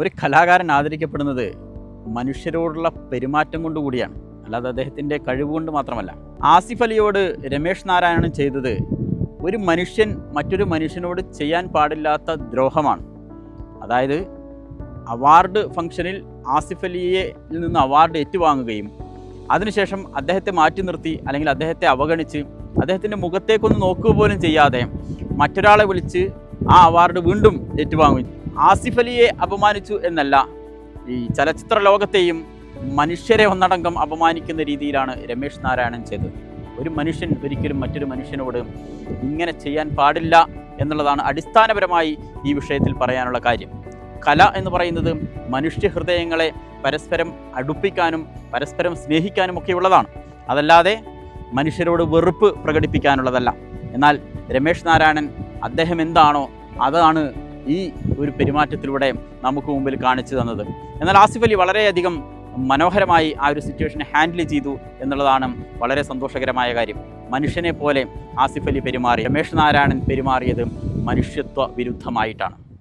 ഒരു കലാകാരൻ ആദരിക്കപ്പെടുന്നത് മനുഷ്യരോടുള്ള പെരുമാറ്റം കൊണ്ടുകൂടിയാണ് അല്ലാതെ അദ്ദേഹത്തിന്റെ കഴിവുകൊണ്ട് മാത്രമല്ല. ആസിഫ് അലിയോട് രമേഷ് നാരായണൻ ചെയ്തത് ഒരു മനുഷ്യൻ മറ്റൊരു മനുഷ്യനോട് ചെയ്യാൻ പാടില്ലാത്ത ദ്രോഹമാണ്. അതായത് അവാർഡ് ഫംഗ്ഷനിൽ ആസിഫ് അലിയെ നിന്ന് അവാർഡ് ഏറ്റുവാങ്ങുകയും അതിനുശേഷം അദ്ദേഹത്തെ മാറ്റി നിർത്തി അല്ലെങ്കിൽ അദ്ദേഹത്തെ അവഗണിച്ച് അദ്ദേഹത്തിന്റെ മുഖത്തേക്കൊന്ന് നോക്കുക പോലും ചെയ്യാതെ മറ്റൊരാളെ വിളിച്ച് ആ അവാർഡ് വീണ്ടും ഏറ്റുവാങ്ങും ആസിഫ് അലിയെ അപമാനിച്ചു എന്നല്ല. ഈ ചലച്ചിത്ര ലോകത്തെയും മനുഷ്യരെ ഒന്നടങ്കം അപമാനിക്കുന്ന രീതിയിലാണ് രമേഷ് നാരായണൻ ചെയ്തത്. ഒരു മനുഷ്യൻ ഒരിക്കലും മറ്റൊരു മനുഷ്യനോട് ഇങ്ങനെ ചെയ്യാൻ പാടില്ല എന്നുള്ളതാണ് അടിസ്ഥാനപരമായി ഈ വിഷയത്തിൽ പറയാനുള്ള കാര്യം. കല എന്ന് പറയുന്നത് മനുഷ്യ ഹൃദയങ്ങളെ പരസ്പരം അടുപ്പിക്കാനും പരസ്പരം സ്നേഹിക്കാനും ഒക്കെ ഉള്ളതാണ്. അതല്ലാതെ മനുഷ്യരോട് വെറുപ്പ് പ്രകടിപ്പിക്കാനുള്ളതല്ല. എന്നാൽ രമേഷ് നാരായണൻ അദ്ദേഹം എന്താണോ അതാണ് ഈ ഒരു പെരുമാറ്റത്തിലൂടെ നമുക്ക് മുമ്പിൽ കാണിച്ചു തന്നത്. എന്നാൽ ആസിഫ് അലി വളരെയധികം മനോഹരമായി ആ ഒരു സിറ്റുവേഷനെ ഹാൻഡിൽ ചെയ്തു എന്നുള്ളതാണ് വളരെ സന്തോഷകരമായ കാര്യം. മനുഷ്യനെ പോലെ ആസിഫ് അലി പെരുമാറി രമേഷ് നാരായണൻ പെരുമാറിയത് മനുഷ്യത്വ വിരുദ്ധമായിട്ടാണ്.